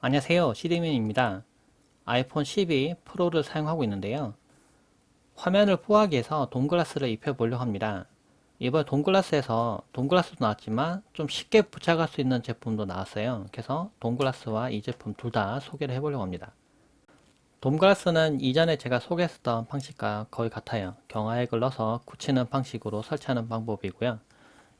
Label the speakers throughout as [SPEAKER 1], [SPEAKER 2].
[SPEAKER 1] 안녕하세요. 시드맨입니다. 아이폰 12 프로를 사용하고 있는데요. 화면을 보호하기 위해서 동글라스를 입혀 보려고 합니다. 이번 동글라스에서 동글라스도 나왔지만 좀 쉽게 부착할 수 있는 제품도 나왔어요. 그래서 동글라스와 이 제품 둘 다 소개를 해보려고 합니다. 동글라스는 이전에 제가 소개했었던 방식과 거의 같아요. 경화액을 넣어서 굳히는 방식으로 설치하는 방법이고요.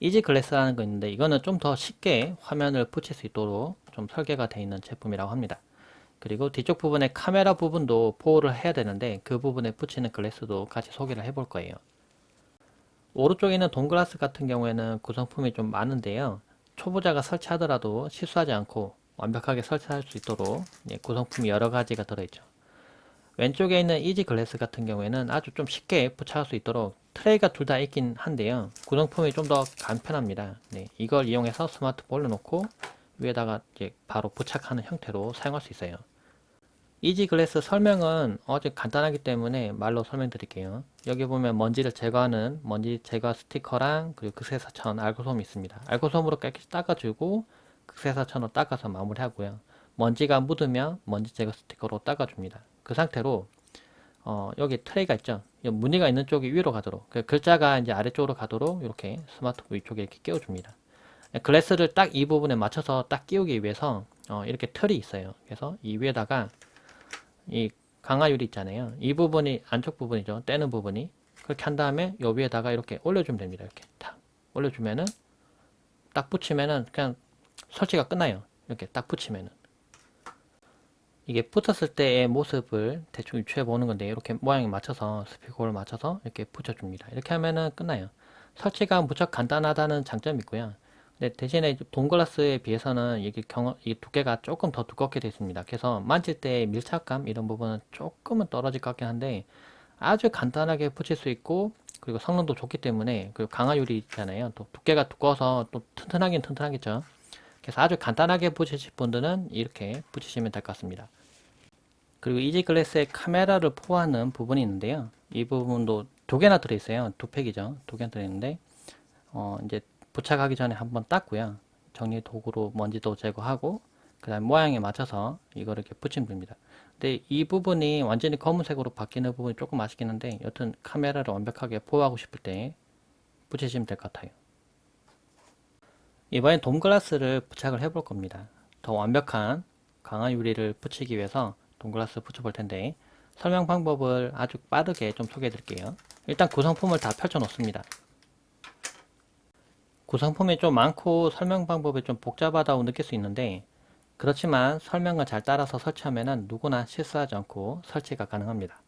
[SPEAKER 1] 이지 글래스라는 거 있는데 이거는 좀 더 쉽게 화면을 붙일 수 있도록 좀 설계가 되어 있는 제품이라고 합니다. 그리고 뒤쪽 부분에 카메라 부분도 보호를 해야 되는데 그 부분에 붙이는 글래스도 같이 소개를 해볼 거예요. 오른쪽에 있는 동글라스 같은 경우에는 구성품이 좀 많은데요. 초보자가 설치하더라도 실수하지 않고 완벽하게 설치할 수 있도록 예, 구성품이 여러 가지가 들어있죠. 왼쪽에 있는 이지 글래스 같은 경우에는 아주 좀 쉽게 부착할 수 있도록 트레이가 둘 다 있긴 한데요. 구성품이 좀 더 간편합니다. 네, 이걸 이용해서 스마트폰 올려놓고 위에다가 이제 바로 부착하는 형태로 사용할 수 있어요. 이지 글래스 설명은 아주 간단하기 때문에 말로 설명드릴게요. 여기 보면 먼지를 제거하는 먼지 제거 스티커랑 그리고 극세사천 알코솜이 있습니다. 알코솜으로 깨끗이 닦아주고 극세사천으로 닦아서 마무리하고요. 먼지가 묻으면 먼지 제거 스티커로 닦아줍니다. 그 상태로 어, 여기 트레이가 있죠. 이 무늬가 있는 쪽이 위로 가도록 그 글자가 이제 아래쪽으로 가도록 이렇게 스마트폰 위쪽에 이렇게 끼워줍니다. 글래스를 딱 이 부분에 맞춰서 딱 끼우기 위해서 어, 이렇게 틀이 있어요. 그래서 이 위에다가 이 강화유리 있잖아요. 이 부분이 안쪽 부분이죠. 떼는 부분이 그렇게 한 다음에 요 위에다가 이렇게 올려주면 됩니다. 이렇게 탁 올려주면은 딱 붙이면은 그냥 설치가 끝나요. 이렇게 딱 붙이면은 이게 붙었을 때의 모습을 대충 유추해 보는 건데 이렇게 모양에 맞춰서 스피커를 맞춰서 이렇게 붙여줍니다. 이렇게 하면은 끝나요. 설치가 무척 간단하다는 장점이 있고요. 근데 대신에 동글라스에 비해서는 이게 경, 이 두께가 조금 더 두껍게 되어 있습니다. 그래서 만질 때 밀착감 이런 부분은 조금은 떨어질 것 같긴 한데 아주 간단하게 붙일 수 있고 그리고 성능도 좋기 때문에 그리고 강화유리 있잖아요. 또 두께가 두꺼워서 또 튼튼하긴 튼튼하겠죠. 그래서 아주 간단하게 붙이실 분들은 이렇게 붙이시면 될 것 같습니다. 그리고 이지 글래스에 카메라를 포함하는 부분이 있는데요. 이 부분도 두 개나 들어있어요. 두 팩이죠. 두 개나 들어있는데 어, 이제 부착하기 전에 한번 닦고요. 정리 도구로 먼지도 제거하고 그 다음 모양에 맞춰서 이거를 이렇게 붙이면 됩니다. 근데 이 부분이 완전히 검은색으로 바뀌는 부분이 조금 아쉽긴 한데 여튼 카메라를 완벽하게 보호하고 싶을 때 붙이시면 될 것 같아요. 이번엔 돔글라스를 부착을 해볼 겁니다. 더 완벽한 강화 유리를 붙이기 위해서 동글라스 붙여볼 텐데 설명 방법을 아주 빠르게 좀 소개해 드릴게요. 일단 구성품을 다 펼쳐 놓습니다. 구성품이 좀 많고 설명 방법이 좀 복잡하다고 느낄 수 있는데 그렇지만 설명을 잘 따라서 설치하면 누구나 실수하지 않고 설치가 가능합니다.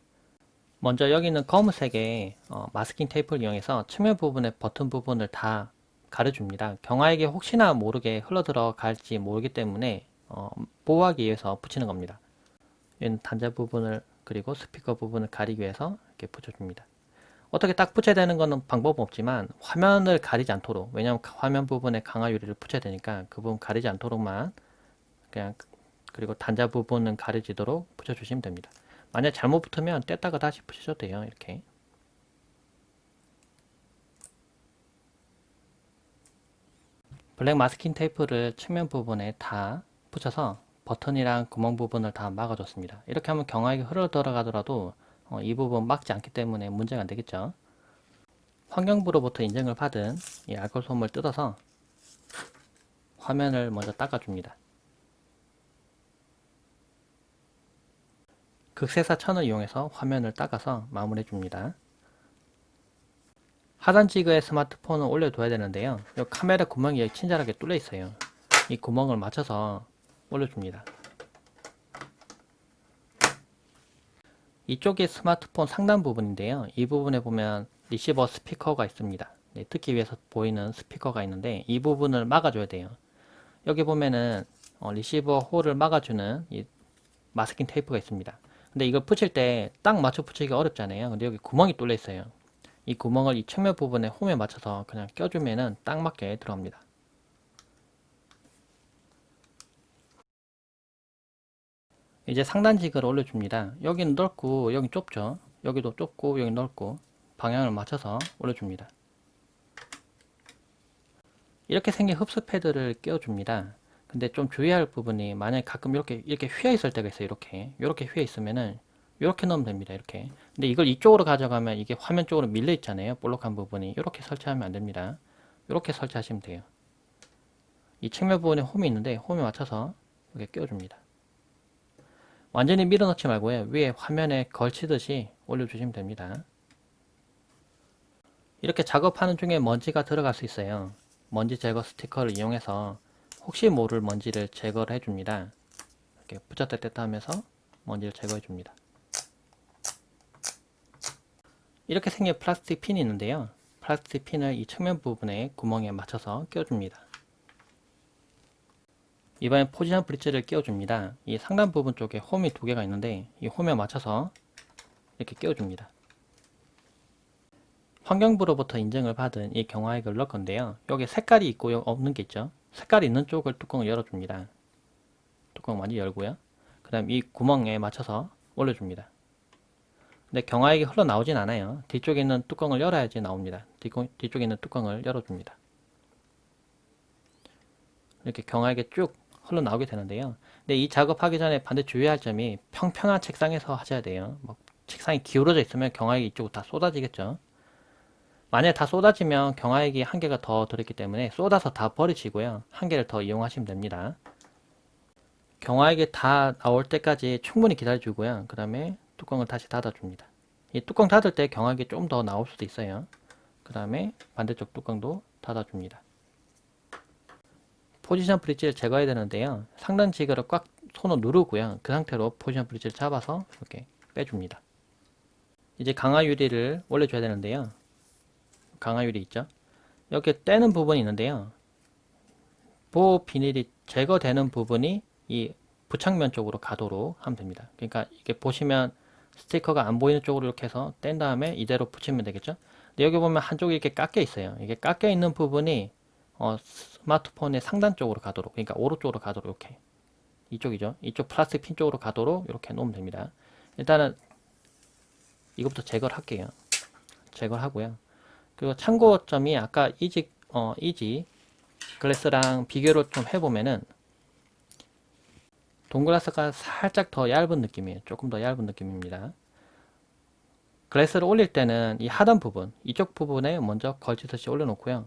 [SPEAKER 1] 먼저 여기 있는 검은색의 어, 마스킹 테이프를 이용해서 측면 부분의 버튼 부분을 다 가려줍니다. 경화액이 혹시나 모르게 흘러 들어갈지 모르기 때문에 어, 보호하기 위해서 붙이는 겁니다. 단자 부분을 그리고 스피커 부분을 가리기 위해서 이렇게 붙여줍니다. 어떻게 딱 붙여야 되는 거는 방법은 없지만 화면을 가리지 않도록 왜냐하면 화면 부분에 강화 유리를 붙여야 되니까 그 부분 가리지 않도록만 그냥 그리고 단자 부분은 가려지도록 붙여주시면 됩니다. 만약 잘못 붙으면 뗐다가 다시 붙이셔도 돼요. 이렇게 블랙 마스킹 테이프를 측면 부분에 다 붙여서 버튼이랑 구멍 부분을 다 막아줬습니다. 이렇게 하면 경화액이 흘러 들어가더라도 어, 이 부분 막지 않기 때문에 문제가 안 되겠죠. 환경부로부터 인증을 받은 이 알코올 솜을 뜯어서 화면을 먼저 닦아줍니다. 극세사 천을 이용해서 화면을 닦아서 마무리해 줍니다. 하단 지그에 스마트폰을 올려둬야 되는데요. 이 카메라 구멍이 친절하게 뚫려 있어요. 이 구멍을 맞춰서 올려줍니다. 이쪽이 스마트폰 상단 부분인데요. 이 부분에 보면 리시버 스피커가 있습니다. 네, 듣기 위해서 보이는 스피커가 있는데 이 부분을 막아줘야 돼요. 여기 보면은 어, 리시버 홀을 막아주는 이 마스킹 테이프가 있습니다. 근데 이걸 붙일 때 딱 맞춰 붙이기 어렵잖아요. 근데 여기 구멍이 뚫려 있어요. 이 구멍을 이 측면 부분에 홈에 맞춰서 그냥 껴주면은 딱 맞게 들어갑니다. 이제 상단직을 올려줍니다. 여기는 넓고 여기 좁죠. 여기도 좁고 여기 넓고 방향을 맞춰서 올려줍니다. 이렇게 생긴 흡수 패드를 끼워줍니다. 근데 좀 주의할 부분이 만약에 가끔 이렇게 이렇게 휘어 있을 때가 있어요. 이렇게 이렇게 휘어 있으면은 이렇게 넣으면 됩니다. 이렇게. 근데 이걸 이쪽으로 가져가면 이게 화면 쪽으로 밀려 있잖아요. 볼록한 부분이 이렇게 설치하면 안 됩니다. 이렇게 설치하시면 돼요. 이 측면 부분에 홈이 있는데 홈에 맞춰서 이렇게 끼워줍니다. 완전히 밀어넣지 말고요. 위에 화면에 걸치듯이 올려주시면 됩니다. 이렇게 작업하는 중에 먼지가 들어갈 수 있어요. 먼지 제거 스티커를 이용해서 혹시 모를 먼지를 제거를 해줍니다. 이렇게 붙였다 뗐다 하면서 먼지를 제거해 줍니다. 이렇게 생긴 플라스틱 핀이 있는데요. 플라스틱 핀을 이 측면 부분에 구멍에 맞춰서 끼워줍니다. 이번엔 포지션 브릿지를 끼워줍니다. 이 상단 부분 쪽에 홈이 두 개가 있는데 이 홈에 맞춰서 이렇게 끼워줍니다. 환경부로부터 인증을 받은 이 경화액을 넣을 건데요. 여기 색깔이 있고 없는 게 있죠. 색깔이 있는 쪽을 뚜껑을 열어줍니다. 뚜껑 완전히 열고요. 그 다음 이 구멍에 맞춰서 올려줍니다. 근데 경화액이 흘러나오진 않아요. 뒤쪽에 있는 뚜껑을 열어야지 나옵니다. 뒤고, 뒤쪽에 있는 뚜껑을 열어줍니다. 이렇게 경화액이 쭉 흘러나오게 되는데요. 근데 이 작업하기 전에 반드 주의할 점이 평평한 책상에서 하셔야 돼요. 뭐 책상이 기울어져 있으면 경화액이 이쪽으로 다 쏟아지겠죠. 만약에 다 쏟아지면 경화액이 한 개가 더 들었기 때문에 쏟아서 다 버리시고요. 한 개를 더 이용하시면 됩니다. 경화액이 다 나올 때까지 충분히 기다려주고요. 그 다음에 뚜껑을 다시 닫아줍니다. 이 뚜껑 닫을 때 경화액이 좀 더 나올 수도 있어요. 그 다음에 반대쪽 뚜껑도 닫아줍니다. 포지션 브릿지를 제거해야 되는데요. 상단 지그를 꽉 손으로 누르고요. 그 상태로 포지션 브릿지를 잡아서 이렇게 빼줍니다. 이제 강화 유리를 올려줘야 되는데요. 강화 유리 있죠? 이렇게 떼는 부분이 있는데요. 보호 비닐이 제거되는 부분이 이 부착면 쪽으로 가도록 하면 됩니다. 그러니까 이게 보시면 스티커가 안 보이는 쪽으로 이렇게 해서 뗀 다음에 이대로 붙이면 되겠죠? 근데 여기 보면 한쪽이 이렇게 깎여 있어요. 이게 깎여 있는 부분이 어, 스마트폰의 상단 쪽으로 가도록 그러니까 오른쪽으로 가도록 이렇게 이쪽이죠. 이쪽 플라스틱 핀 쪽으로 가도록 이렇게 놓으면 됩니다. 일단은 이것부터 제거를 할게요. 제거를 하고요. 그리고 참고점이 아까 이지 어 이지 글래스랑 비교를 좀 해보면은 동글라스가 살짝 더 얇은 느낌이에요. 조금 더 얇은 느낌입니다. 글래스를 올릴 때는 이 하단 부분, 이쪽 부분에 먼저 걸치듯이 올려놓고요.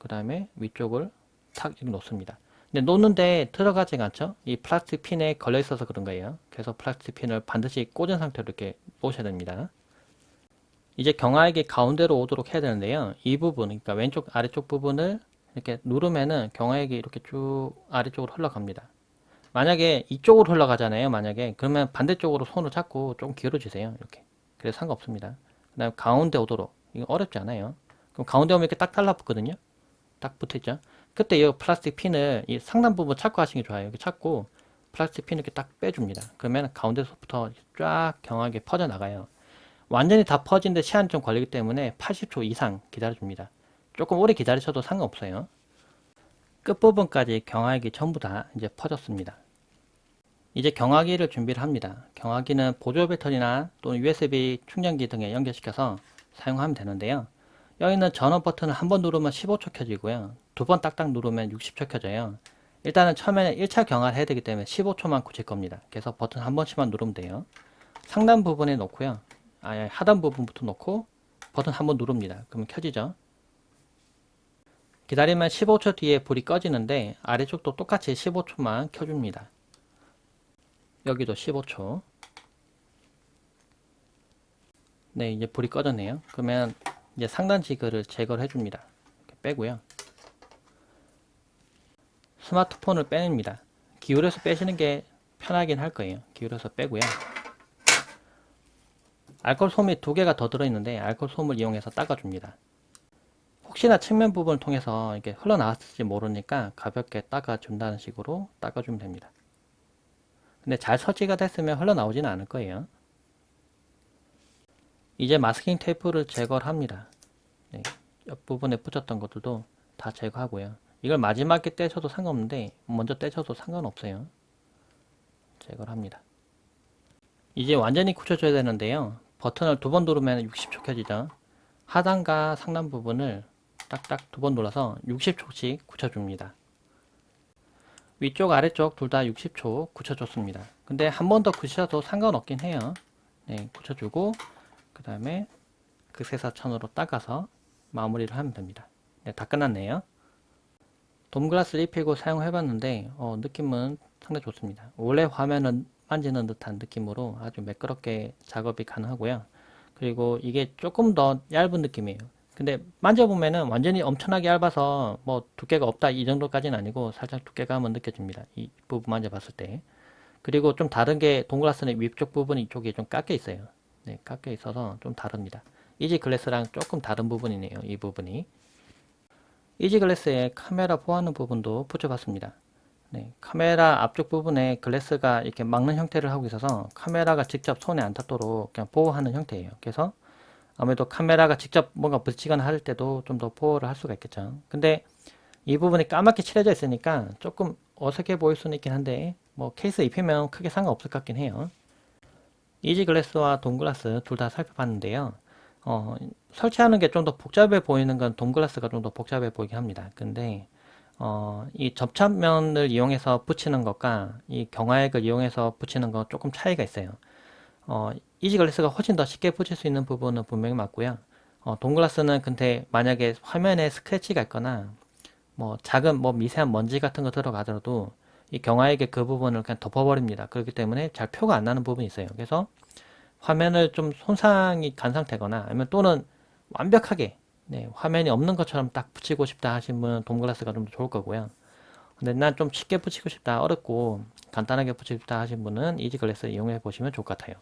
[SPEAKER 1] 그 다음에 위쪽을 탁 이렇게 놓습니다. 근데 놓는데 들어가지가 않죠? 이 플라스틱 핀에 걸려 있어서 그런 거예요. 그래서 플라스틱 핀을 반드시 꽂은 상태로 이렇게 놓으셔야 됩니다. 이제 경화액이 가운데로 오도록 해야 되는데요. 이 부분, 그러니까 왼쪽 아래쪽 부분을 이렇게 누르면은 경화액이 이렇게 쭉 아래쪽으로 흘러갑니다. 만약에 이쪽으로 흘러가잖아요. 만약에 그러면 반대쪽으로 손을 잡고 좀 기울여주세요. 이렇게. 그래서 상관없습니다. 그 다음에 가운데 오도록. 이거 어렵지 않아요. 그럼 가운데 오면 이렇게 딱 달라붙거든요. 딱 붙어있죠. 그때 이 플라스틱 핀을 이 상단 부분 찾고 하시는 게 좋아요. 이렇게 찾고 플라스틱 핀을 이렇게 딱 빼줍니다. 그러면 가운데서부터 쫙 경하게 퍼져나가요. 완전히 다 퍼지는데 시간이 좀 걸리기 때문에 80초 이상 기다려줍니다. 조금 오래 기다리셔도 상관없어요. 끝부분까지 경화기 전부 다 이제 퍼졌습니다. 이제 경화기를 준비를 합니다. 경화기는 보조 배터리나 또는 USB 충전기 등에 연결시켜서 사용하면 되는데요. 여기는 전원 버튼을 한 번 누르면 15초 켜지고요. 두 번 딱딱 누르면 60초 켜져요. 일단은 처음에는 1차 경화를 해야 되기 때문에 15초만 굳힐 겁니다. 그래서 버튼 한 번씩만 누르면 돼요. 상단 부분에 놓고요. 아, 하단 부분부터 놓고 버튼 한 번 누릅니다. 그러면 켜지죠. 기다리면 15초 뒤에 불이 꺼지는데 아래쪽도 똑같이 15초만 켜줍니다. 여기도 15초. 네, 이제 불이 꺼졌네요. 그러면 이제 상단 지그를 제거를 해줍니다. 빼고요. 스마트폰을 빼냅니다. 기울여서 빼시는 게 편하긴 할 거예요. 기울여서 빼고요. 알코올 솜이 두 개가 더 들어있는데 알코올 솜을 이용해서 닦아줍니다. 혹시나 측면 부분을 통해서 이렇게 흘러나왔을지 모르니까 가볍게 닦아준다는 식으로 닦아주면 됩니다. 근데 잘 설치가 됐으면 흘러나오지는 않을 거예요. 이제 마스킹 테이프를 제거를 합니다. 네, 옆부분에 붙였던 것들도 다 제거하고요. 이걸 마지막에 떼셔도 상관없는데 먼저 떼셔도 상관없어요. 제거를 합니다. 이제 완전히 굳혀줘야 되는데요. 버튼을 두 번 누르면 60초 켜지죠. 하단과 상단 부분을 딱딱 두 번 눌러서 60초씩 굳혀줍니다. 위쪽 아래쪽 둘 다 60초 굳혀줬습니다. 근데 한 번 더 굳혀도 상관없긴 해요. 네, 굳혀주고 그 다음에 극세사천으로 닦아서 마무리를 하면 됩니다. 네, 다 끝났네요. 돔글라스를 입히고 사용해봤는데 어, 느낌은 상당히 좋습니다. 원래 화면을 만지는 듯한 느낌으로 아주 매끄럽게 작업이 가능하고요. 그리고 이게 조금 더 얇은 느낌이에요. 근데 만져보면은 완전히 엄청나게 얇아서 뭐 두께가 없다 이 정도까지는 아니고 살짝 두께감은 느껴집니다. 이 부분 만져봤을 때. 그리고 좀 다른 게 동글라스는 위쪽 부분이 이쪽에 좀 깎여 있어요. 네, 깎여 있어서 좀 다릅니다. 이지 글래스랑 조금 다른 부분이네요. 이 부분이. 이지 글래스에 카메라 보호하는 부분도 붙여봤습니다. 네, 카메라 앞쪽 부분에 글래스가 이렇게 막는 형태를 하고 있어서 카메라가 직접 손에 안 닿도록 그냥 보호하는 형태예요. 그래서 아무래도 카메라가 직접 뭔가 붙이거나 할 때도 좀 더 보호를 할 수가 있겠죠. 근데 이 부분이 까맣게 칠해져 있으니까 조금 어색해 보일 수는 있긴 한데 뭐 케이스 입히면 크게 상관없을 것 같긴 해요. 이지 글래스와 동글라스 둘 다 살펴봤는데요. 어, 설치하는 게 좀 더 복잡해 보이는 건 동글라스가 좀 더 복잡해 보이긴 합니다. 근데 어, 이 접착면을 이용해서 붙이는 것과 이 경화액을 이용해서 붙이는 거 조금 차이가 있어요. 어, 이지 글래스가 훨씬 더 쉽게 붙일 수 있는 부분은 분명히 맞고요. 어, 동글라스는 근데 만약에 화면에 스크래치가 있거나 뭐 작은 뭐 미세한 먼지 같은 거 들어가더라도 이 경화액의 그 부분을 그냥 덮어버립니다. 그렇기 때문에 잘 표가 안 나는 부분이 있어요. 그래서 화면을 좀 손상이 간 상태거나 아니면 또는 완벽하게 네, 화면이 없는 것처럼 딱 붙이고 싶다 하신 분은 돔글라스가 좀더 좋을 거고요. 근데 난 좀 쉽게 붙이고 싶다, 어렵고 간단하게 붙이고 싶다 하신 분은 이지 글래스 이용해 보시면 좋을 것 같아요.